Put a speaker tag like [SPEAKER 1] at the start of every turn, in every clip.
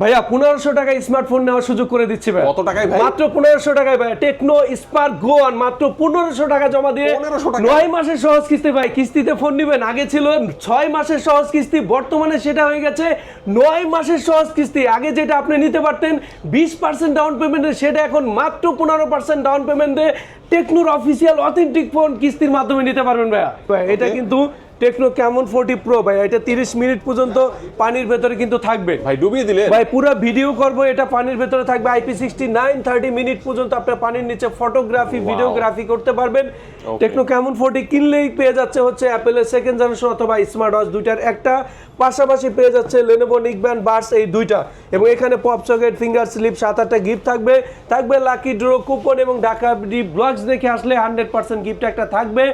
[SPEAKER 1] ভাইয়া পনেরোশো টাকায় স্মার্টফোন নেওয়ার সুযোগ করে দিচ্ছি ভাই
[SPEAKER 2] কত টাকায় ভাই?
[SPEAKER 1] মাত্র পনেরোশো টাকায় ভাই টেকনো স্পার্ক গো ওয়ান মাত্র পনেরোশো টাকা জমা দিয়ে
[SPEAKER 2] 1500 টাকা?
[SPEAKER 1] নয় মাসের সহজ কিস্তি ভাই। কিস্তিতে ফোন নিবেন। আগে ছিল ছয় মাসের সহজ কিস্তি বর্তমানে সেটা হয়ে গেছে নয় মাসের সহজ কিস্তি। আগে যেটা আপনি নিতে পারতেন বিশ পার্সেন্ট ডাউন পেমেন্টে সেটা এখন মাত্র পনেরো পার্সেন্ট ডাউন পেমেন্টে টেকনোর অফিসিয়াল অথেন্টিক ফোন কিস্তির মাধ্যমে নিতে পারবেন ভাইয়া। ভাই, এটা কিন্তু টেকনো কেমন ফোর্টি প্রো ভাই এটা তিরিশ মিনিট পর্যন্ত পানির ভেতরে কিন্তু থাকবে।
[SPEAKER 2] ভাই ডুবিয়ে দিলে
[SPEAKER 1] ভাই পুরো ভিডিও করব এটা পানির ভেতরে থাকবে। IP sixty nine thirty minute পর্যন্ত আপনার পানির নিচে ফটোগ্রাফি ভিডিওগ্রাফি করতে পারবেন। টেকনো কেমন ফোর্টি কিনলেই পেয়ে যাচ্ছে হচ্ছে অ্যাপেলের সেকেন্ড জেনারেশন অথবা স্মার্ট ওয়াচ দুইটার একটা। পাশাপাশি পেয়ে যাচ্ছে লেনোভো নিকব্যান্ড বার্স এই দুইটা। এবং এখানে পপ সকেট ফিঙ্গার স্লিপ সাত আটটা গিফট থাকবে। থাকবে লাকি ড্র কুপন এবং ঢাকা ব্লগস দেখে আসলে হান্ড্রেড পার্সেন্ট গিফট একটা থাকবে।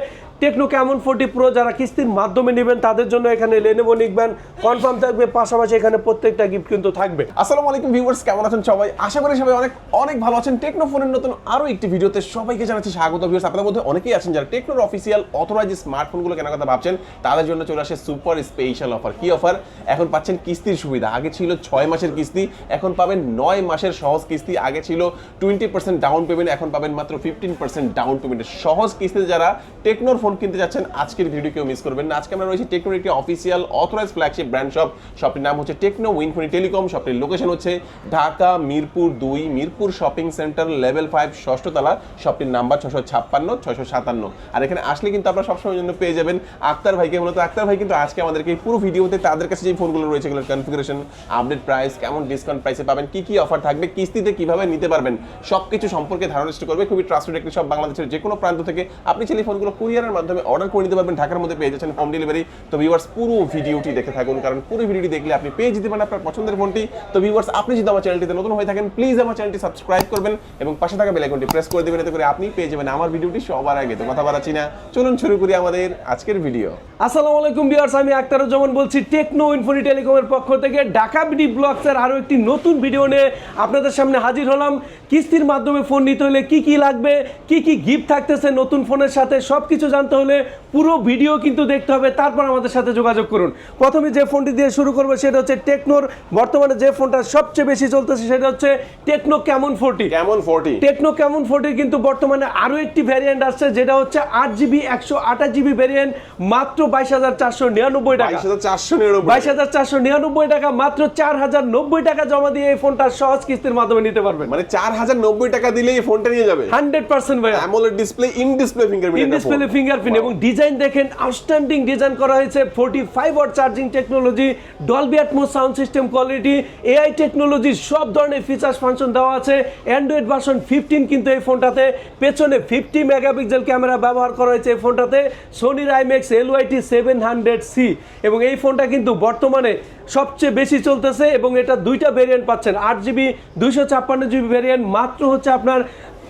[SPEAKER 1] টেকনো কেমন ফোর্টি প্রো যারা কিস্তির মাধ্যমে নেবেন, তাদের জন্য এখানে লেনোভো নিকব্যান্ড কনফার্ম থাকবে। পাশাপাশি এখানে প্রত্যেকটা গিফট কিন্তু থাকবে।
[SPEAKER 2] আসসালামু আলাইকুম ভিউয়ার্স কেমন আছেন সবাই? আশা করি সবাই অনেক অনেক ভালো আছেন। টেকনো ফোনের নতুন আরও একটি ভিডিওতে সবাইকে জানাচ্ছি স্বাগত ভিউয়ার্স আপনাদের মধ্যে অনেকেই আছেন যারা টেকনোর অফিসিয়াল অথরাইজ স্মার্টফোনগুলো কেনার কথা ভাবছেন, তাদের জন্য চলে আসে সুপার স্পেশাল অফার কি অফার এখন পাচ্ছেন কিস্তির সুবিধা। আগে ছিল ছয় মাসের কিস্তি, এখন পাবেন নয় মাসের সহজ কিস্তি। আগে ছিল টোয়েন্টি পার্সেন্ট ডাউন পেমেন্ট এখন পাবেন মাত্র ফিফটিন পার্সেন্ট ডাউন পেমেন্টের সহজ কিস্তিতে যারা টেকনোর ফোন কিনতে যাচ্ছেন, আজকের ভিডিও কেউ মিস করবেন না। আজকে আমরা রয়েছি টেকনোর একটি official authorise flagship brand shop শপটির নাম হচ্ছে টেকনো উইনফোনি টেলিকম শপটির লোকেশন হচ্ছে ঢাকা, মিরপুর দুই, Mirpur shopping centre level five ষষ্ঠতলা শপটির নাম্বার ছশো ছাপ্পান্ন ছশো সাতান্ন। আর এখানে আসলে কিন্তু আপনারা সবসময় জন্য পেয়ে যাবেন আক্তার ভাইকে। মূলত আক্তার ভাই কিন্তু আজকে আমাদেরকে পুরো ভিডিওতে তাদের কাছে যে ফোনগুলো রয়েছে, এগুলোর কনফিগারেশন আপডেট প্রাইস কেমন ডিসকাউন্ট প্রাইসে পাবেন, কি কি অফার থাকবে, কিস্তিতে কীভাবে নিতে পারবেন, সবকিছু সম্পর্কে ধারণা করবে। খুবই ট্রাস্টেড একটি সব বাংলাদেশের যে কোনো প্রান্ত থেকে। আপনি এই ফোনগুলো কুরিয়ারের মাধ্যমে অর্ডার করে নিতে পারবেন। ঢাকার মধ্যে পেয়ে যাচ্ছেন হোম ডেলিভারি তো ভিউয়ার্স পুরো ভিডিওটি দেখে থাকুন। কারণ পুরো ভিডিওটি দেখলে আপনি পেয়ে যেতে পারেন আপনার পছন্দের ফোনটি তো ভিউয়ার্স আপনি যদি আমার চ্যানেলটিতে নতুন হয়ে থাকেন প্লিজ আমার চ্যানেলটি সাবস্ক্রাইব করবেন এবং পাশে থাকা বেল আইকনটি প্রেস করে দেবেন। এতে করে আপনি পেয়ে যাবেন আমার ভিডিওটি সবার আগে। তো কথা বাড়াচ্ছি না। চলুন শুরু করি আমাদের আজকের ভিডিও
[SPEAKER 1] আসসালামু আলাইকুম ভিউয়ার্স আমি আক্তারুজ্জামান বলছি টেকনো ইনফোনি টেলিকমের পক্ষ থেকে ঢাকা বিডি ব্লগসের আরও একটি নতুন ভিডিও নিয়ে আপনাদের সামনে হাজির হলাম। কিস্তির মাধ্যমে ফোন নিতে হলে কি কি লাগবে, কি কি গিফট থাকতেছে নতুন ফোনের সাথে সব কিছু জানতে হলে পুরো ভিডিও কিন্তু দেখতে হবে তারপর আমাদের সাথে যোগাযোগ করুন। প্রথমে যে ফোনটি দিয়ে শুরু করব সেটা হচ্ছে টেকনোর বর্তমানে যে ফোনটা সবচেয়ে বেশি চলতেছে সেটা হচ্ছে টেকনো কেমন ফোরটি।
[SPEAKER 2] কেমন ফোরটি।
[SPEAKER 1] টেকনো কেমন ফোর্টির কিন্তু বর্তমানে আরও একটি ভ্যারিয়েন্ট আসছে যেটা হচ্ছে আট জিবি একশো আঠাশ জিবি ভ্যারিয়েন্ট মাত্র বাইশ হাজার চারশো নিরানব্বই টাকা।
[SPEAKER 2] বাইশ হাজার চারশো নিরানব্বই।
[SPEAKER 1] বাইশ হাজার চারশো নিরানব্বই টাকা মাত্র চার হাজার নব্বই টাকা জমা দিয়ে এই ফোনটা সহজ কিস্তির মাধ্যমে নিতে পারবেন।
[SPEAKER 2] মানে চার হাজার নব্বই টাকা দিলে এই ফোনটা নিয়ে যাবে?
[SPEAKER 1] হান্ড্রেড পার্সেন্ট ভাইয়া।
[SPEAKER 2] AMOLED display in display fingerprint
[SPEAKER 1] in display fingerprint এবং ডিজাইন দেখেন আউটস্ট্যান্ডিং ডিজাইন করা হয়েছে forty five watt charging technology Dolby Atmos sound system quality AI technology সব ধরনের ফিচার্স ফাংশন দেওয়া আছে। অ্যান্ড্রয়েড ভার্সন ফিফটিন কিন্তু এই ফোনটাতে পেছনে ফিফটি মেগাপিক্সেল ক্যামেরা ব্যবহার করা হয়েছে এই ফোনটাতে সোনির IMX LYT seven hundred C এবং এই ফোনটা কিন্তু বর্তমানে সবচেয়ে বেশি চলতেছে এবং এটা দুইটা ভেরিয়েন্ট পাচ্ছেন আট জিবি দুইশো ছাপ্পান্ন জিবি ভেরিয়েন্ট মাত্র হচ্ছে আপনার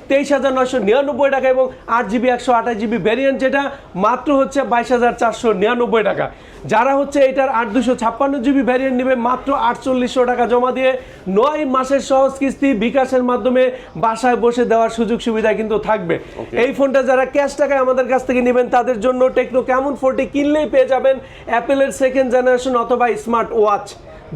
[SPEAKER 1] তেইশ হাজার নয়শো নিরানব্বই টাকা এবং আট জিবি একশো আঠাশ জিবি ভ্যারিয়েন্ট যেটা মাত্র হচ্ছে বাইশ হাজার চারশো নিরানব্বই টাকা। যারা হচ্ছে এটার আট দুশো ছাপ্পান্ন জিবি ভ্যারিয়েন্ট নেবে মাত্র আটচল্লিশশো টাকা জমা দিয়ে নয় মাসের সহজ কিস্তি বিকাশের মাধ্যমে বাসায় বসে দেওয়ার সুযোগ সুবিধা কিন্তু থাকবে। এই ফোনটা যারা ক্যাশ টাকায় আমাদের কাছ থেকে নেবেন তাদের জন্য টেকনো কেমন ফোনটি কিনলেই পেয়ে যাবেন অ্যাপেলের সেকেন্ড জেনারেশন অথবা স্মার্ট ওয়াচ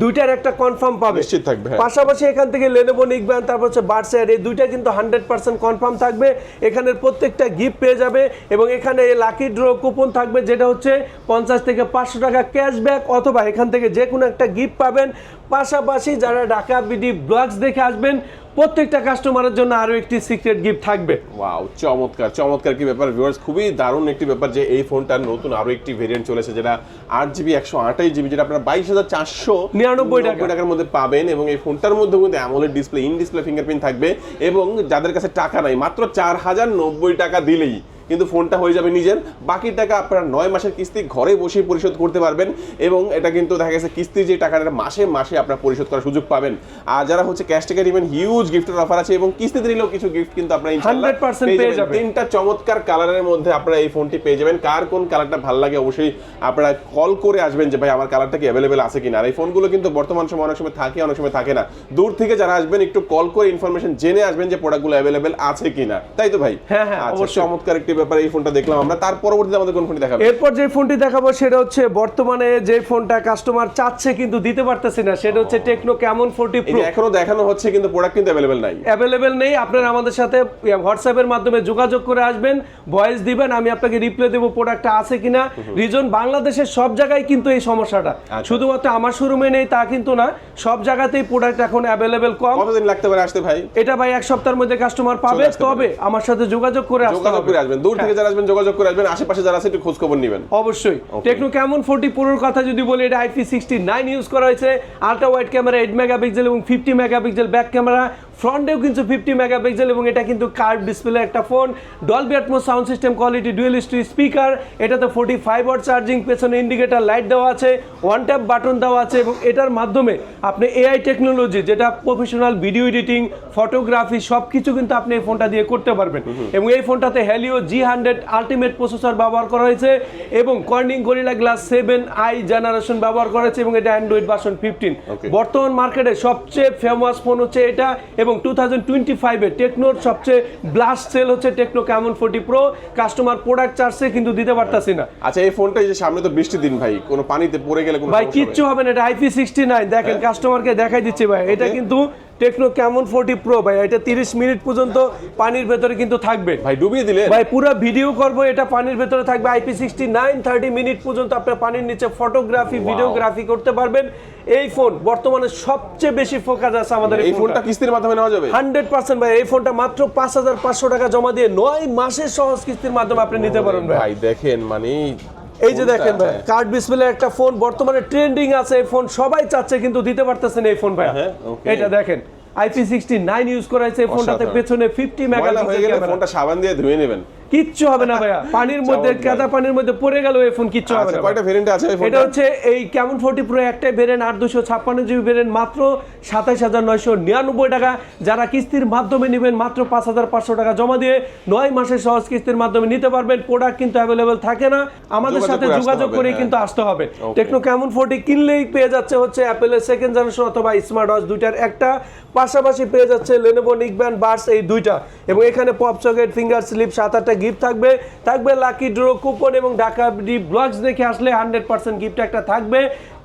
[SPEAKER 1] দুইটার একটা কনফার্ম পাবে।
[SPEAKER 2] নিশ্চিত থাকবে, হ্যাঁ।
[SPEAKER 1] পাশাপাশি এখান থেকে লেনোভো নিকবেন তারপর হচ্ছে বার্সার এই দুইটা কিন্তু হান্ড্রেড পার্সেন্ট কনফার্ম থাকবে। এখানের প্রত্যেকটা গিফট পেয়ে যাবে এবং এখানে লাকি ড্র কুপন থাকবে যেটা হচ্ছে পঞ্চাশ থেকে পাঁচশো টাকা ক্যাশব্যাক অথবা এখান থেকে যে কোনো একটা গিফট পাবেন। পাশাপাশি যারা ঢাকা বিডি ব্লগস দেখে আসবেন প্রত্যেকটা কাস্টমারের জন্য আরও একটি সিক্রেট গিফট থাকবে
[SPEAKER 2] ওয়াও চমৎকার চমৎকার কি ব্যাপার ভিউয়ার্স খুবই দারুণ একটি ব্যাপার যে এই ফোনটার নতুন আরও একটি ভেরিয়েন্ট চলেছে যেটা আট জিবি একশো আঠাশ জিবি যেটা আপনার বাইশ হাজার চারশো
[SPEAKER 1] 99 টাকা।
[SPEAKER 2] টাকার মধ্যে পাবেন এবং এই ফোনটার মধ্যে কিন্তু AMOLED display in display fingerprint থাকবে এবং যাদের কাছে টাকা নাই মাত্র চার হাজার নব্বই টাকা দিলেই কিন্তু ফোনটা হয়ে যাবে নিজের। বাকি টাকা আপনারা নয় মাসের কিস্তি ঘরে বসে পরিশোধ করতে পারবেন এবং এটা কিন্তু দেখা গেছে কিস্তির যে টাকাটা মাসে মাসে আপনারা পরিশোধ করার সুযোগ পাবেন। আর যারা হচ্ছে ক্যাশ টাকা নেবেন হিউজ গিফটের অফার আছে এবং কিস্তিতে নিলেও কিছু গিফট কিন্তু আপনারা ইনশাআল্লাহ
[SPEAKER 1] 100% পেয়ে যাবেন।
[SPEAKER 2] তিনটা চমৎকার কালারের মধ্যে আপনারা এই ফোনটি পেয়ে যাবেন। কার কোন কালারটা ভালো লাগে অবশ্যই আপনারা কল করে আসবেন যে ভাই আমার কালারটা কি অ্যাভেলেবেল আছে কিনা? আর এই ফোনগুলো কিন্তু বর্তমান সময় অনেক সময় থাকে অনেক সময় থাকে না। দূর থেকে যারা আসবেন একটু কল করে ইনফরমেশন জেনে আসবেন যে প্রোডাক্টগুলো অ্যাভেলেবেল আছে কিনা। তাই তো ভাই?
[SPEAKER 1] হ্যাঁ, হ্যাঁ,
[SPEAKER 2] আচ্ছা,
[SPEAKER 1] অবশ্যই।
[SPEAKER 2] চমৎকার একটি একটি ব্যাপার এই ফোনটা দেখলাম আমরা। তার পরবর্তীতে আমাদের কোন ফোনটি দেখাবে?
[SPEAKER 1] এরপর যে ফোনটি দেখাবো সেটা হচ্ছে বর্তমানে যে ফোনটা কাস্টমার চাচ্ছে কিন্তু দিতে পারতেছি না সেটা হচ্ছে টেকনো ক্যামন ফোরটি প্রো
[SPEAKER 2] এখনও দেখানো হচ্ছে কিন্তু প্রোডাক্ট কিন্তু অ্যাভেলেবেল নাই।
[SPEAKER 1] অ্যাভেলেবেল নেই আপনারা আমাদের সাথে হোয়াটসঅ্যাপের মাধ্যমে যোগাযোগ করে আসবেন ভয়েস দিবেন আমি আপনাকে রিপ্লাই দেবো প্রোডাক্টটা আছে কিনা। রিজন বাংলাদেশের সব জায়গায় কিন্তু এই সমস্যাটা।
[SPEAKER 2] আচ্ছা।
[SPEAKER 1] শুধুমাত্র আমার শোরুমে নেই তা কিন্তু না সব জায়গাতেই প্রোডাক্ট এখন অ্যাভেলেবেল কম।
[SPEAKER 2] কতদিন লাগতে পারে আসতে ভাই?
[SPEAKER 1] এটা ভাই এক সপ্তাহের মধ্যে কাস্টমার পাবে তবে আমার সাথে যোগাযোগ করে আসতে হবে।
[SPEAKER 2] আসবেন দূর থেকে যারা আসবেন যোগাযোগ করে আসবেন আশেপাশে যারা আছে একটু খোঁজ খবর নেবেন।
[SPEAKER 1] অবশ্যই। টেকনো কেমন ফোরটি? প্রোর কথা যদি বলি এটা আইপি সিক্সটি নাইন ইউজ করা হয়েছে। Ultra wide camera eight megapixel এবং ফিফটি মেগাপিক্সেল ব্যাক ক্যামেরা ফ্রন্টেও কিন্তু ফিফটি মেগাপিক্সেল এবং এটা কিন্তু কার্ভ ডিসপ্লে একটা phone Dolby Atmos sound system quality dual stereo speaker এটাতে ফোর্টি ফাইভ ওয়াট চার্জিং পেছনে ইন্ডিকেটার লাইট দেওয়া আছে ওয়ান ট্যাপ বাটন দেওয়া আছে এবং এটার মাধ্যমে আপনি এআই টেকনোলজি যেটা প্রফেশনাল ভিডিও এডিটিং ফটোগ্রাফি সব কিছু কিন্তু আপনি এই ফোনটা দিয়ে করতে পারবেন। এবং এই ফোনটাতে Helio G hundred ultimate processor ব্যবহার করা হয়েছে এবং Corning Gorilla Glass seven I generation ব্যবহার করা হয়েছে এবং এটা অ্যান্ড্রয়েড ভার্সন ফিফটিন বর্তমান মার্কেটে সবচেয়ে ফেমাস ফোন হচ্ছে এটা এবং টু থাউজেন্ড টোয়েন্টি ফাইভে টেকনোর সবচেয়ে ব্লাস্ট সেল হচ্ছে Tecno Camon forty pro customer product চার্জে কিন্তু দিতে পারতাছি না।
[SPEAKER 2] আচ্ছা এই ফোনটা যে সামনে তো বৃষ্টি দিন ভাই কোনো পানিতে পড়ে গেলে কোনো
[SPEAKER 1] ভাই কিচ্ছু হবে না এটা আইপি সিক্সটি নাইন দেখেন কাস্টমারকে দেখাই দিচ্ছে ভাই এটা কিন্তু টেকনো ক্যামন ফোর্টি প্রো ভাই? এটা তিরিশ মিনিট পর্যন্ত পানির ভেতরে কিন্তু থাকবে।
[SPEAKER 2] ভাই ডুবিয়ে দিলেন।
[SPEAKER 1] ভাই পুরো ভিডিও করব এটা পানির ভেতরে থাকবে। IP sixty nine thirty minute পর্যন্ত আপনার পানির নিচে ফটোগ্রাফি ভিডিওগ্রাফি করতে পারবেন। এই ফোন বর্তমানে সবচেয়ে বেশি ফোকাস আছে আমাদের
[SPEAKER 2] এই ফোনটা কিস্তির মাধ্যমে নেওয়া যাবে?
[SPEAKER 1] হান্ড্রেড পার্সেন্ট ভাই এই ফোনটা মাত্র পাঁচ হাজার পাঁচশো টাকা জমা দিয়ে নয় মাসের সহজ কিস্তির মাধ্যমে আপনি নিতে পারেন ভাই।
[SPEAKER 2] ভাই দেখেন মানে
[SPEAKER 1] এই যে দেখেন ভাই কার্ড ডিসপ্লে একটা ফোন বর্তমানে ট্রেন্ডিং আছে এই ফোন সবাই চাচ্ছে কিন্তু দিতে পারতেছেন এই ফোন ভাই
[SPEAKER 2] হ্যাঁ,
[SPEAKER 1] এটা দেখেন আইপি সিক্সটি নাইন ইউজ করা হয়েছে এই ফোনটাতে। পেছনে ফিফটি
[SPEAKER 2] ময়লা হয়ে গেলে ফোনটা সাবান দিয়ে ধুয়ে নেবেন।
[SPEAKER 1] কিচ্ছু হবে না ভাইয়া। পানির মধ্যে। কাদা পানির মধ্যে পড়ে গেল এই ফোন কিচ্ছু হবে
[SPEAKER 2] আচ্ছা
[SPEAKER 1] না
[SPEAKER 2] কয়টা ভেরিয়েন্ট আছে
[SPEAKER 1] এটা হচ্ছে এই কেমন ফোর্টি প্রো একটাই ভেরিয়েন্ট আট দুশো ছাপ্পান্ন জিবি ভেরিয়েন্ট মাত্র সাতাশ হাজার নয়শো নিরানব্বই টাকা। যারা কিস্তির মাধ্যমে নেবেন মাত্র পাঁচ হাজার পাঁচশো টাকা জমা দিয়ে নয় মাসের সহজ কিস্তির মাধ্যমে নিতে পারবেন। প্রোডাক্ট কিন্তু অ্যাভেলেবেল থাকে না। আমাদের সাথে যোগাযোগ করে
[SPEAKER 2] হ্যাঁ।
[SPEAKER 1] কিন্তু আসতে হবে. টেকনো কেমন ফোর্টি কিনলেই পেয়ে যাচ্ছে হচ্ছে অ্যাপেলের সেকেন্ড জেনারেশন অথবা স্মার্ট ওয়াচ দুইটার একটা। পাশাপাশি পেয়ে যাচ্ছে লেনোভো নিকব্যান্ড বার্স এই দুইটা। এবং এখানে পপ সকেট ফিঙ্গার স্লিপ সাত আটটা গিফট থাকবে। থাকবে লাকি ড্র কুপন এবং ঢাকা ডি ব্লগস দেখে আসলে হান্ড্রেড পার্সেন্ট গিফট একটা থাকবে।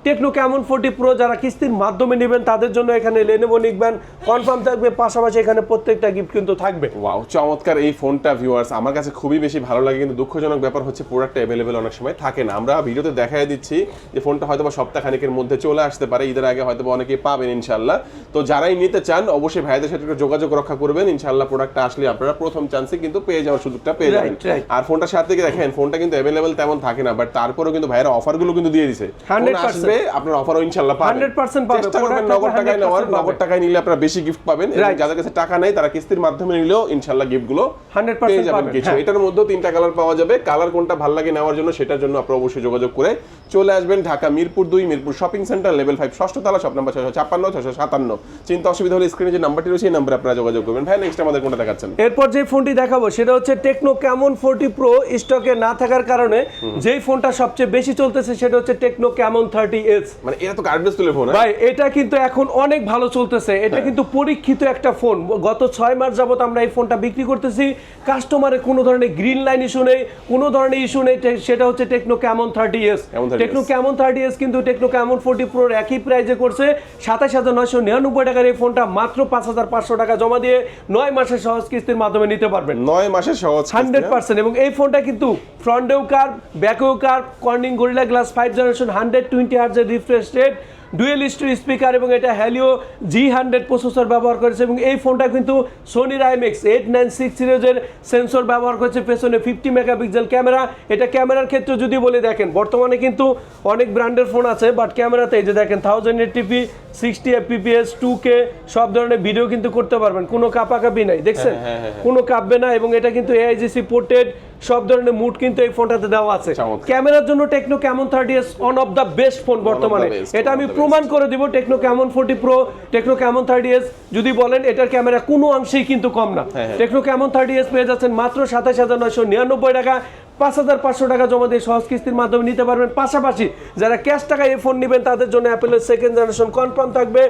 [SPEAKER 1] টেকনো কেমন ফোর্টি প্রো যারা কিস্তির মাধ্যমে নেবেন তাদের জন্য এখানে লেনোভো নিকব্যান্ড কনফার্ম থাকবে। পাশাপাশি এখানে প্রত্যেকটা গিফট কিন্তু থাকবে।
[SPEAKER 2] ওয়াও চমৎকার এই ফোনটা ভিউয়ার্স আমার কাছে খুবই বেশি ভালো লাগে কিন্তু দুঃখজনক ব্যাপার হচ্ছে প্রোডাক্ট অ্যাভেলেবেল অনেক সময় থাকে না। আমরা ভিডিওতে দেখাই দিচ্ছি যে ফোনটা হয়তো বা সপ্তাহখানেকের মধ্যে চলে আসতে পারে ঈদের আগে হয়তো অনেকেই পাবেন ইনশাল্লাহ তো যারাই নিতে চান অবশ্যই ভাইদের সাথে একটু যোগাযোগ রক্ষা করবেন। ইনশাল্লাহ প্রোডাক্টটা আসলে আপনারা প্রথম চান্সে কিন্তু পেয়ে যাওয়ার সুযোগটা পেয়ে যাবেন. আর ফোনটার সাথে দেখেন ফোনটা কিন্তু অ্যাভেলেবেল তেমন থাকে না বাট তারপরেও কিন্তু ভাইয়েরা অফারগুলো কিন্তু দিয়ে দিছে।
[SPEAKER 1] 100%
[SPEAKER 2] ফোন আপনার অফারও পাবেন।
[SPEAKER 1] 100% পাবে।
[SPEAKER 2] চেষ্টা করবেন নগদ টাকায় নেওয়ার নগদ টাকায় নিলে আপনারা বেশি গিফট পাবেন এবং যাদের কাছে টাকা নেই তারা কিস্তির মাধ্যমে নিলেও ইনশাল্লাহ গিফটগুলো
[SPEAKER 1] 100%
[SPEAKER 2] পেয়ে যাবেন কিছু।
[SPEAKER 1] হ্যাঁ।
[SPEAKER 2] এটার মধ্যেও তিনটা কালার পাওয়া যাবে। কালার কোনটা ভালো লাগে নেওয়ার জন্য সেটার জন্য আপনারা অবশ্যই যোগাযোগ করে চলে আসবেন ঢাকা মিরপুর দুই Mirpur shopping centre level five ষষ্ঠ তলা শপ নাম্বার ছশো ছাপ্পান্ন ছশো সাতান্ন। চিন্তা অসুবিধা হলে স্ক্রিনে যে নাম্বারটি রয়েছে এই নাম্বারে আপনারা যোগাযোগ করবেন। ভাই নেক্সট আমাদের কোনটা দেখাচ্ছেন?
[SPEAKER 1] এরপর যে ফোনটি দেখাবো সেটা হচ্ছে টেকনো ক্যামন ফোরটি প্রো স্টকে না থাকার কারণে যেই ফোনটা সবচেয়ে বেশি চলতেছে সেটা হচ্ছে টেকনো ক্যামন থার্টি এস
[SPEAKER 2] মানে এটা তো কার্ডলেস তুলে ফোন
[SPEAKER 1] ভাই এটা কিন্তু এখন অনেক ভালো চলতেছে। এটা কিন্তু পরীক্ষিত একটা ফোন গত ছয় মাস যাবত আমরা এই ফোনটা বিক্রি করতেছি। কাস্টমারের কোনো ধরনের গ্রিন লাইন ইস্যু নেই কোনো ধরনের ইস্যু নেই। সেটা হচ্ছে Tecno Camon thirty S
[SPEAKER 2] Camon 30S
[SPEAKER 1] Tecno Camon thirty S কিন্তু টেকনো ক্যামন ফোর্টি প্রোর একই প্রাইজে করছে। সাতাশ হাজার নয়শো নিরানব্বই টাকার এই ফোনটা মাত্র পাঁচ হাজার পাঁচশো টাকা জমা দিয়ে নয় মাসের সহজ কিস্তির মাধ্যমে নিতে পারবেন।
[SPEAKER 2] নয় মাসের সহজ
[SPEAKER 1] হান্ড্রেড
[SPEAKER 2] হ্যাঁ?
[SPEAKER 1] পার্সেন্ট। এবং এই ফোনটা কিন্তু ফ্রন্টেও কার ব্যাকেও কার Corning Gorilla Glass five generation hundred twenty হার্জের refresh rate dual stereo speaker এবং এটা হ্যালিও জি হান্ড্রেড প্রসেসর ব্যবহার করেছে এবং এই ফোনটা কিন্তু সোনির আইমেক্স এইট নাইন সিক্স সিরিজের সেন্সর ব্যবহার করেছে পেছনে ফিফটি মেগাপিক্সেল ক্যামেরা এটা ক্যামেরার ক্ষেত্রে যদি বলে দেখেন বর্তমানে কিন্তু অনেক ব্র্যান্ডের ফোন আছে বাট ক্যামেরাতে এই যে দেখেন thousand eight TP sixty FPS two K সব ধরনের ভিডিও কিন্তু করতে পারবেন। কোনো কাপাকাপি নাই দেখছেন?
[SPEAKER 2] হ্যাঁ,
[SPEAKER 1] কোনো কাঁপবে না এবং এটা কিন্তু এআইজিসি পোর্টেড সব ধরনের মুড কিন্তু এই ফোনটাতে দেওয়া আছে। ক্যামেরার জন্য Tecno Camon thirty S one of the best phone বর্তমানে। এটা আমি প্রমাণ করে দিব Tecno Camon forty pro Tecno Camon thirty S যদি বলেন এটার ক্যামেরা কোনো অংশেই কিন্তু কম না। টেকনো ক্যামন থার্টি এস পেয়ে যাচ্ছেন মাত্র সাতাশ হাজার নয়শো নিরানব্বই টাকা। পাঁচ হাজার পাঁচশো টাকা জমা দিয়ে সহজ কিস্তির মাধ্যমে নিতে পারবেন। পাশাপাশি যারা ক্যাশ টাকায় এই ফোন নেবেন তাদের জন্য অ্যাপেলের সেকেন্ড জেনারেশন কনফার্ম থাকবে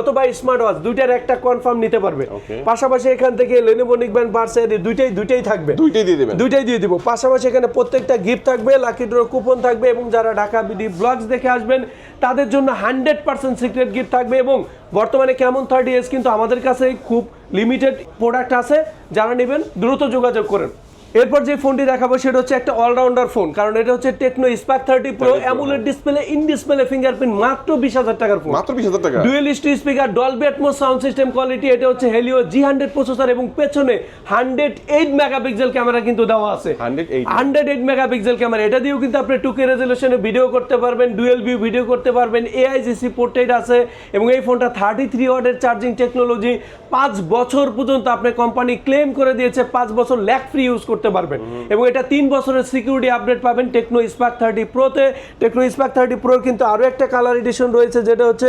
[SPEAKER 1] অথবা স্মার্ট ওয়াচ দুইটার একটা কনফার্ম নিতে পারবে। পাশাপাশি এখান থেকে লেনোভো নিকবেন বার্সের দুইটাই দুইটাই থাকবে।
[SPEAKER 2] দুইটাই দিয়ে দেবেন।
[SPEAKER 1] দুইটাই দিয়ে দিব। পাশাপাশি এখানে প্রত্যেকটা গিফট থাকবে লাকি ড্র কুপন থাকবে এবং যারা ঢাকা বিডি ব্লগস দেখে আসবেন তাদের জন্য হান্ড্রেড পার্সেন্ট সিক্রেট গিফট থাকবে এবং বর্তমানে কেমন থার্টি এস কিন্তু আমাদের কাছে খুব লিমিটেড প্রোডাক্ট আছে। যারা নেবেন দ্রুত যোগাযোগ করেন। এরপর যে ফোনটি দেখাবো সেটা হচ্ছে একটা অলরাউন্ডার ফোন কারণ এটা হচ্ছে Tecno Spark thirty pro AMOLED display in display fingerprint মাত্র বিশ হাজার টাকার ফোন
[SPEAKER 2] মাত্র বিশ হাজার টাকা।
[SPEAKER 1] Dual stereo speaker Dolby Atmos sound system quality এটা হচ্ছে হেলিও জি হান্ড্রেড প্রসেসর এবং পেছনে হান্ড্রেড এইট মেগাপিক্সেল ক্যামেরা কিন্তু দেওয়া আছে। হান্ড্রেড এইট মেগাপিক্সেল ক্যামেরা এটা দিয়েও কিন্তু আপনি টুকে রেজলিউশনে ভিডিও করতে পারবেন ডুয়েল ভিউ ভিডিও করতে পারবেন এআইজিসি পোর্ট্রেট আছে এবং এই ফোনটা থার্টি থ্রি ওয়ার্ডের চার্জিং টেকনোলজি পাঁচ বছর পর্যন্ত আপনার কোম্পানি ক্লেম করে দিয়েছে পাঁচ বছর ল্যাক ফ্রি ইউজ করতে পারবেন। এবং এটা তিন বছরের সিকিউরিটি আপডেট পাবেন টেকনো স্পার্ক থার্টি প্রোতে টেকনো স্পার্ক থার্টি প্রোর কিন্তু আরও একটা কালার এডিশন রয়েছে যেটা হচ্ছে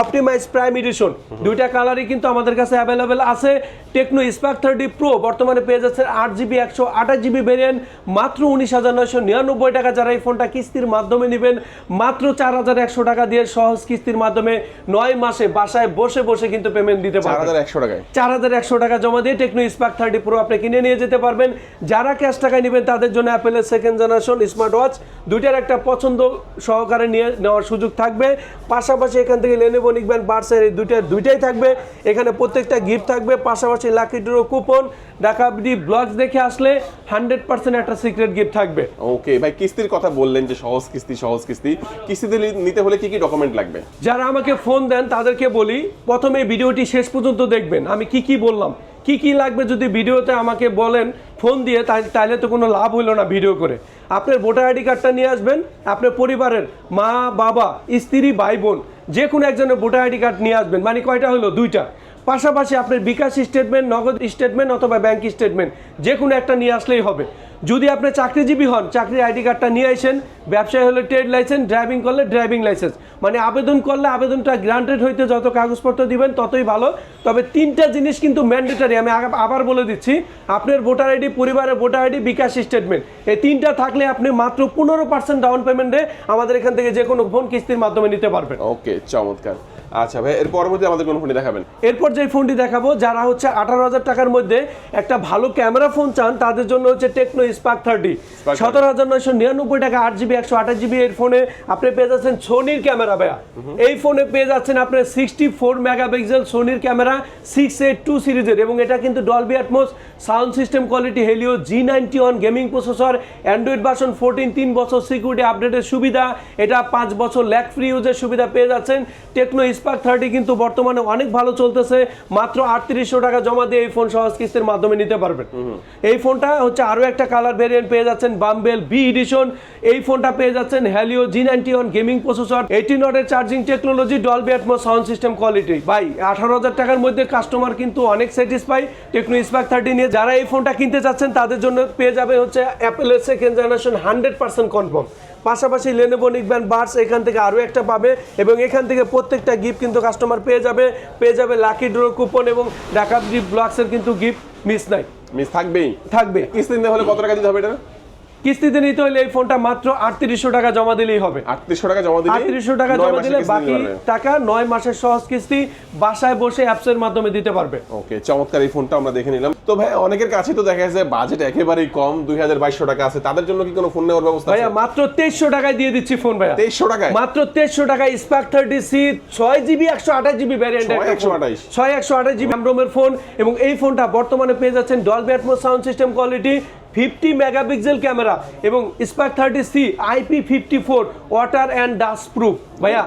[SPEAKER 1] অপটিমাইজ প্রাইম এডিশন দুইটা কালারই কিন্তু আমাদের কাছে অ্যাভেলেবেল আছে। টেকনো স্পার্ক থার্টি প্রো বর্তমানে পেয়ে যাচ্ছে আট জিবি একশো আঠাশ জিবি ভেরিয়েন্ট মাত্র উনিশ হাজার নয়শো নিরানব্বই টাকা। যারা এই ফোনটা কিস্তির মাধ্যমে নেবেন মাত্র চার হাজার একশো টাকা দিয়ে সহজ কিস্তির মাধ্যমে নয় মাসে বাসায় বসে বসে কিন্তু পেমেন্ট দিতে পারবেন। চার হাজার একশো টাকা জমা দিয়ে টেকনো স্পার্ক থার্টি প্রো আপনি কিনে নিয়ে যেতে পারবেন। যারা ক্যাশ টাকায় নেবেন তাদের জন্য অ্যাপেলের সেকেন্ড জেনারেশন স্মার্ট ওয়াচ দুইটার একটা পছন্দ সহকারে নিয়ে নেওয়ার সুযোগ থাকবে। পাশাপাশি এখান থেকে লেনেবো নিকবেন বার্সের এই দুইটার দুইটাই থাকবে। এখানে প্রত্যেকটা গিফট থাকবে। পাশাপাশি lucky draw coupon Dhaka BD vlogs দেখে আসলে হান্ড্রেড পার্সেন্ট একটা সিক্রেট গিফট থাকবে।
[SPEAKER 2] ওকে ভাই কিস্তির কথা বললেন যে সহজ কিস্তি সহজ কিস্তি। কিস্তিতে নিতে হলে কি কি ডকুমেন্ট লাগবে?
[SPEAKER 1] যারা আমাকে ফোন দেন তাদেরকে বলি প্রথমে ভিডিওটি শেষ পর্যন্ত দেখবেন। আমি কি কি বললাম? কি কি লাগবে যদি ভিডিওতে আমাকে বলেন, ফোন দিয়ে তাহলে তো কোনো লাভ হইল না ভিডিও করে। আপনার ভোটার আইডি কার্ডটা নিয়ে আসবেন, আপনার পরিবারের মা, বাবা, স্ত্রী, ভাই, বোন, যে কোনো একজনের ভোটার আইডি কার্ড নিয়ে আসবেন। মানে কয়টা হলো দুইটা। পাশাপাশি আপনার বিকাশ স্টেটমেন্ট, নগদ স্টেটমেন্ট অথবা ব্যাংক স্টেটমেন্ট, যে কোনো একটা নিয়ে আসলেই হবে। যদি আপনি চাকরিজীবী হন চাকরির আইডি কার্ডটা নিয়ে আসেন ব্যবসায় হলে ট্রেড লাইসেন্স ড্রাইভিং করলে ড্রাইভিং লাইসেন্স। মানে আবেদন করলে আবেদনটা গ্রান্টেড হইতে যত কাগজপত্র দিবেন ততই ভালো। তবে তিনটা জিনিস কিন্তু ম্যান্ডেটারি আমি আবার বলে দিচ্ছি আপনার ভোটার আইডি পরিবারের ভোটার আইডি বিকাশ স্টেটমেন্ট এই তিনটা থাকলে আপনি মাত্র পনেরো পার্সেন্ট ডাউন পেমেন্টে আমাদের এখান থেকে যে কোনো ফোন কিস্তির মাধ্যমে নিতে পারবেন।
[SPEAKER 2] ওকে চমৎকার। আচ্ছা ভাই এর পরবর্তী আমাদের কোন ফোনটি দেখাবেন?
[SPEAKER 1] এরপর যে ফোনটি দেখাবো যারা হচ্ছে আঠারো হাজার টাকার মধ্যে একটা ভালো ক্যামেরা ফোন চান তাদের জন্য হচ্ছে টেকনো স্পার্ক থার্টি সতেরো হাজার নয়শো নিরানব্বই টাকা আট জিবি একশো আঠাশ জিবি এর ফোনে আপনি পেয়ে যাচ্ছেন সোনির ক্যামেরা ভাইয়া। এই ফোনে পেয়ে যাচ্ছেন আপনার সিক্সটি ফোর মেগাপিক্সেল সোনির ক্যামেরা সিক্স এইট টু সিরিজের এবং এটা কিন্তু Dolby Atmos sound system quality Helio G ninety one gaming processor Android version fourteen তিন বছর সিকিউরিটি আপডেটের সুবিধা এটা পাঁচ বছর ল্যাক ফ্রি ইউজের সুবিধা পেয়ে যাচ্ছেন। টেকনো স্পার্ক থার্টি কিন্তু বর্তমানে অনেক ভালো চলতেছে মাত্র আটত্রিশশো টাকা জমা দিয়ে এই ফোন সহজ কিস্তির মাধ্যমে নিতে পারবেন। এই ফোনটা হচ্ছে আরও একটা কালার ভেরিয়েন্ট পেয়ে যাচ্ছেন বাম্বেল বি এডিশন এই ফোনটা পেয়ে যাচ্ছেন Helio G ninety one gaming processor eighty নটের charging technology Dolby Atmos sound system quality ভাই, আঠারো হাজার টাকার মধ্যে কাস্টমার কিন্তু অনেক স্যাটিসফাই টেকনো স্পার্ক থার্টি নিয়ে যারা এই ফোনটা কিনতে চাচ্ছেন, তাদের জন্য পেয়ে যাবে হচ্ছে অ্যাপেলের second generation hundred percent confirm পাশাপাশি লেনোভো নিকব্যান্ড বার্স এখান থেকে আরও একটা পাবে এবং এখান থেকে প্রত্যেকটা গিফট কিন্তু কাস্টমার পেয়ে যাবে। পেয়ে যাবে লাকি ড্র কুপন এবং ঢাকা গিফট ব্লকসের কিন্তু গিফট মিস নাই।
[SPEAKER 2] মিস থাকবেই।
[SPEAKER 1] থাকবে।
[SPEAKER 2] কিস্তি নিতে হলে কত টাকা দিতে হবে এটা
[SPEAKER 1] কিস্তিতে নিতে হলে এই ফোনটা মাত্র আটত্রিশশো টাকা জমা দিলেই হবে।
[SPEAKER 2] আটত্রিশশো টাকা জমা দিলে
[SPEAKER 1] আটত্রিশশো টাকা জমা দিলে বাকি টাকা নয় মাসের সহজ কিস্তি বাসায় বসে অ্যাপসের মাধ্যমে দিতে পারবে।
[SPEAKER 2] ওকে চমৎকার এই ফোনটা আমরা দেখে নিলাম। তো ভাই অনেকের কাছে তো দেখা যাচ্ছে বাজেট একেবারেই কম দুই হাজার বাইশশো টাকা আছে। তাদের জন্য কি কোনো ফোন নেওয়ার ব্যবস্থা
[SPEAKER 1] ভাইয়া মাত্র তেইশশো টাকায় দিয়ে দিচ্ছি ফোন ভাইয়া।
[SPEAKER 2] তেইশশো টাকায়?
[SPEAKER 1] মাত্র তেইশশো টাকায় স্পার্ক থার্টি সি ছয় জিবি একশো আঠাশ জিবি ভ্যারিয়েন্ট
[SPEAKER 2] একশো আঠাশ।
[SPEAKER 1] ছয় একশো আঠাশ জিবি রোমের ফোন এবং এই ফোনটা বর্তমানে পেয়ে যাচ্ছেন Dolby Atmos sound system quality fifty megapixel camera এবং Spark thirty C IP fifty four water and dust proof. ভাইয়া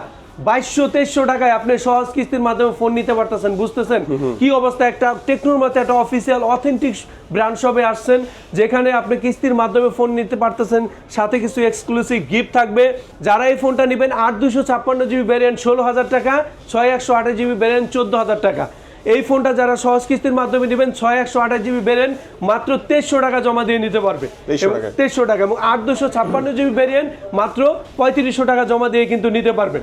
[SPEAKER 1] বাইশশো তেইশশো টাকায় আপনি সহজ কিস্তির মাধ্যমে ফোন নিতে পারতেছেন বুঝতেছেন? কি অবস্থা? একটা টেকনোর মতো একটা অফিসিয়াল অথেন্টিক ব্র্যান্ড শপে আসছেন যেখানে আপনি কিস্তির মাধ্যমে ফোন নিতে পারতেছেন। সাথে কিছু এক্সক্লুসিভ গিফট থাকবে। যারা এই ফোনটা নেবেন আট দুশো ছাপ্পান্ন জিবি ভ্যারিয়েন্ট ষোলো হাজার টাকা ছয় একশো আঠাশ জিবি ভ্যারিয়েন্ট চোদ্দ হাজার টাকা। এই ফোনটা যারা সহজ কিস্তির মাধ্যমে নেবেন ছয় একশো আঠাশ জিবি ভ্যারিয়েন্ট মাত্র তেইশশো টাকা জমা দিয়ে নিতে পারবে।
[SPEAKER 2] 2300 টাকা।
[SPEAKER 1] তেইশশো টাকা এবং আট দুশো ছাপ্পান্ন জিবি ভ্যারিয়েন্ট মাত্র পঁয়ত্রিশশো টাকা জমা দিয়ে কিন্তু নিতে পারবেন।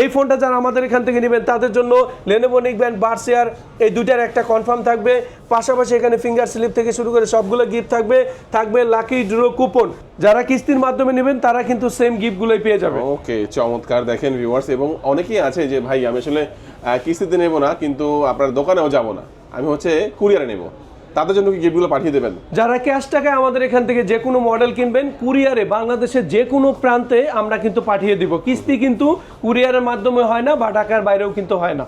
[SPEAKER 1] এই ফোনটা যারা আমাদের এখান থেকে নেবেন তাদের জন্য লেনোভো নিকব্যান্ড বার্সিয়ার এই দুটার একটা কনফার্ম থাকবে। পাশাপাশি এখানে ফিঙ্গার স্লিপ থেকে শুরু করে সবগুলো গিফট থাকবে। থাকবে লাকি ড্র কুপন যারা কিস্তির মাধ্যমে নেবেন তারা কিন্তু সেম গিফটগুলোই পেয়ে যাবে।
[SPEAKER 2] ওকে চমৎকার দেখেন ভিউয়ার্স এবং অনেকেই আছে যে ভাই আমি আসলে কিস্তিতে নেব না কিন্তু আপনার দোকানেও যাব না। আমি হচ্ছে কুরিয়ারে নেব। তাদের জন্য কি গিফটগুলো পাঠিয়ে দেবেন?
[SPEAKER 1] যারা ক্যাশ টাকায় আমাদের এখান থেকে যে কোনো মডেল কিনবেন কুরিয়ারে বাংলাদেশের যে কোনো প্রান্তে আমরা কিন্তু পাঠিয়ে দিব। কিস্তি কিন্তু কুরিয়ারের মাধ্যমে হয় না বা ঢাকার বাইরেও কিন্তু হয় না।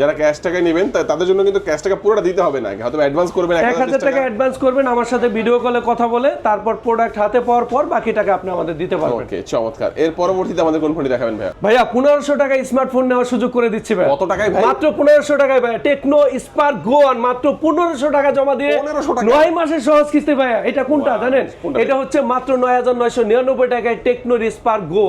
[SPEAKER 2] যারা ক্যাশ টাকায় নেবেন তাদের জন্য কিন্তু ক্যাশ টাকা পুরোটা দিতে হবে না। হয়তো অ্যাডভান্স করবেন
[SPEAKER 1] এক হাজার টাকা। অ্যাডভান্স করবেন আমার সাথে ভিডিও কলে কথা বলে তারপর প্রোডাক্ট হাতে পাওয়ার পর বাকি টাকা আপনি আমাদের দিতে পারবেন।
[SPEAKER 2] ওকে চমৎকার। এর পরবর্তীতে আমাদের কোন ফোনটি দেখাবেন ভাইয়া?
[SPEAKER 1] ভাইয়া পনেরোশো টাকায় স্মার্টফোন নেওয়ার সুযোগ করে দিচ্ছি ভাই
[SPEAKER 2] কত টাকায় ভাই?
[SPEAKER 1] মাত্র পনেরোশো টাকায় ভাইয়া। টেকনো স্পার্ক গো ওয়ান মাত্র পনেরোশো টাকা জমা দিয়ে
[SPEAKER 2] 1500 টাকা?
[SPEAKER 1] নয় মাসের সহজ কিস্তি ভাইয়া। এটা কোনটা জানেন? এটা হচ্ছে মাত্র নয় হাজার নয়শো নিরানব্বই টাকায় টেকনোর স্পার্ক গো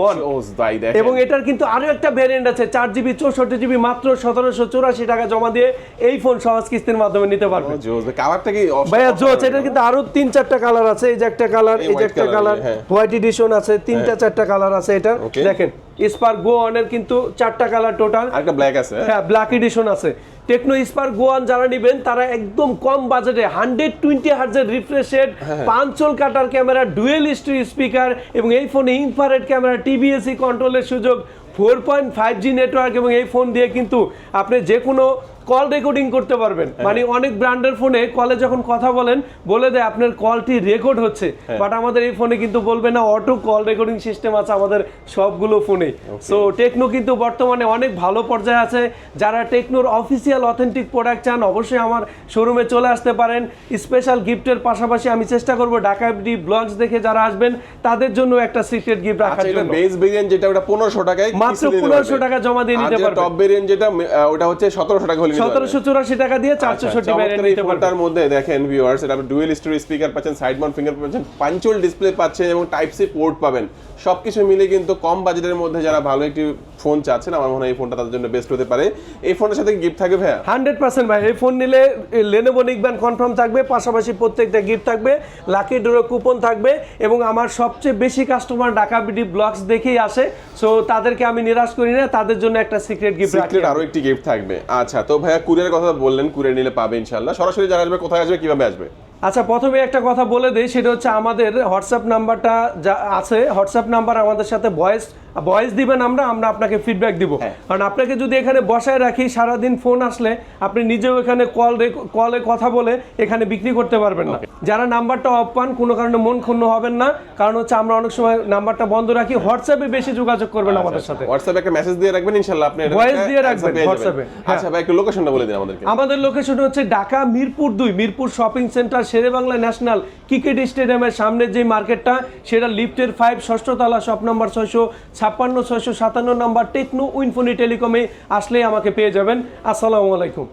[SPEAKER 2] ভাই দেখেন।
[SPEAKER 1] এবং এটার কিন্তু আরও একটা ভ্যারিয়েন্ট আছে চার জিবি চৌষট্টি জিবি মাত্র সতেরোশো চৌরাশি টাকা জমা দিয়ে এই ফোন সহজ কিস্তির মাধ্যমে নিতে পারবে।
[SPEAKER 2] কালারটা কি
[SPEAKER 1] ভাইয়া জোচ
[SPEAKER 2] অসাধারণ।
[SPEAKER 1] এটা কিন্তু। আরও তিন চারটা কালার আছে এই যে একটা কালার
[SPEAKER 2] এই
[SPEAKER 1] যে একটা কালার
[SPEAKER 2] হ্যাঁ।
[SPEAKER 1] হোয়াইট এডিশন আছে তিনটা চারটা কালার আছে এটা। দেখেন স্পার্ক গো অনের কিন্তু চারটা কালার টোটাল
[SPEAKER 2] আরেকটা ব্ল্যাক আছে হ্যাঁ?
[SPEAKER 1] হ্যাঁ ব্ল্যাক এডিশন আছে। টেকনো স্পার্ক গোয়ান যারা নেবেন তারা একদম কম বাজেটে হান্ড্রেড টোয়েন্টি হার্জের রিফ্রেশ রেট
[SPEAKER 2] হ্যাঁ,
[SPEAKER 1] পাঁচল কাটার ক্যামেরা ডুয়েল স্ট্রি স্পিকার এবং এই ফোনে ইনফারেড ক্যামেরা টিবিএসি কন্ট্রোলের সুযোগ। Four point five G network এবং এই ফোন দিয়ে কিন্তু আপনি যে কোনো কল রেকর্ডিং করতে পারবেন।
[SPEAKER 2] হ্যাঁ।
[SPEAKER 1] মানে অনেক ব্র্যান্ডের ফোনে কলে যখন কথা বলেন বলে দেয় আপনার কলটি রেকর্ড হচ্ছে।
[SPEAKER 2] হ্যাঁ।
[SPEAKER 1] বাট আমাদের এই ফোনে কিন্তু বলবে না অটো কল রেকর্ডিং সিস্টেম আছে আমাদের সবগুলো ফোনে। সো টেকনো কিন্তু বর্তমানে অনেক ভালো পর্যায়ে আছে। যারা টেকনোর অফিসিয়াল অথেন্টিক প্রোডাক্ট চান অবশ্যই আমার শোরুমে চলে আসতে পারেন। স্পেশাল গিফটের পাশাপাশি আমি চেষ্টা করব ঢাকা এফডি ব্লগস দেখে যারা আসবেন তাদের জন্য একটা সিক্রেট গিফট রাখার
[SPEAKER 2] আচ্ছা
[SPEAKER 1] জন্য।
[SPEAKER 2] বেস ভেরিয়েন্ট যেটা ওটা 1500 টাকায়
[SPEAKER 1] মাত্র 1500 টাকা জমা দিয়ে নিতে পারবেন।
[SPEAKER 2] টপ ভেরিয়েন্ট যেটা ওটা হচ্ছে 1700 টাকা হলে নিতে পারবেন।
[SPEAKER 1] সতেরোশো চুরাশি টাকা দিয়ে
[SPEAKER 2] আচ্ছা,
[SPEAKER 1] চারশো ষাটটি
[SPEAKER 2] চমৎকার
[SPEAKER 1] ভ্যারিয়েন্ট
[SPEAKER 2] এই
[SPEAKER 1] নিতে পারবেন
[SPEAKER 2] ফোনটার মধ্যে দেখেন ভিউয়ার্স এটা ডুয়েল স্টোরি স্পিকার পাচ্ছেন সাইড মাউন্ট ফিঙ্গার পাচ্ছেন পাঞ্চুয়াল ডিসপ্লে পাচ্ছেন এবং টাইপ সি পোর্ট পাবেন। সবকিছু মিলে কিন্তু কম বাজেটের মধ্যে যারা ভালো একটি ফোন চাচ্ছেন আমার মনে হয় এই ফোনটা তাদের জন্য বেস্ট হতে পারে। এই ফোনের সাথে গিফট থাকবে
[SPEAKER 1] হান্ড্রেড পার্সেন্ট ভাই এই ফোন নিলে লেনোভো নিকব্যান্ড কনফার্ম থাকবে পাশাপাশি প্রত্যেকটা গিফট থাকবে লাকি ড্র কুপন থাকবে এবং আমার সবচেয়ে বেশি কাস্টমার ঢাকা বিডি ব্লগস দেখেই আসে। সো তাদেরকে আমি নিরাশ করি না তাদের জন্য একটা সিক্রেট গিফট
[SPEAKER 2] সিক্রেট আরও একটি গিফট থাকবে। আচ্ছা তো ভাইয়া কুরিয়ারের কথা বললেন, কুরিয়ার নিলে পাবে ইনশাল্লাহ সরাসরি জানা আসবে কোথায় আসবে, কীভাবে আসবে।
[SPEAKER 1] আচ্ছা প্রথমে একটা কথা বলে দেই সেটা হচ্ছে আমাদের হোয়াটসঅ্যাপ নাম্বারটা যা আছে হোয়াটসঅ্যাপ নাম্বার আমাদের সাথে ভয়েস ভয়েস দিবেন আমরা আমরা আপনাকে ফিডব্যাক দিব
[SPEAKER 2] হ্যাঁ।
[SPEAKER 1] কারণ আপনাকে যদি এখানে বসায় রাখি সারাদিন ফোন আসলে আপনি নিজেও এখানে কল কলে কথা বলে এখানে বিক্রি করতে পারবেন না যারা নাম্বারটা অফ পান কোনো কারণে মন ক্ষুণ্ণ হবেন না কারণ হচ্ছে আমরা অনেক সময় নাম্বারটা বন্ধ রাখি হোয়াটসঅ্যাপে বেশি যোগাযোগ করবেন আমাদের সাথে
[SPEAKER 2] হোয়াটসঅ্যাপে একটা মেসেজ দিয়ে রাখবেন ইনশাআল্লাহ আপনি ভয়েস
[SPEAKER 1] দিয়ে রাখবেন
[SPEAKER 2] পেয়ে যাবেন।
[SPEAKER 1] WhatsApp-এ, হ্যাঁ।
[SPEAKER 2] আচ্ছা ভাই একটু লোকেশনটা বলে দিন আমাদেরকে
[SPEAKER 1] আমাদের লোকেশন হচ্ছে ঢাকা মিরপুর দুই Mirpur shopping centre Shere Bangla national cricket স্টেডিয়ামের সামনে যে মার্কেটটা, সেটা লিফটের ফাইভ ষষ্ঠ তলা শপ নম্বর ছয়শো ছাপ্পান্ন, ছয়শো সাতান্ন, নম্বর টেকনো উইনফোনি টেলিকমে আসলেই আমাকে পেয়ে যাবেন। আসসালামু আলাইকুম।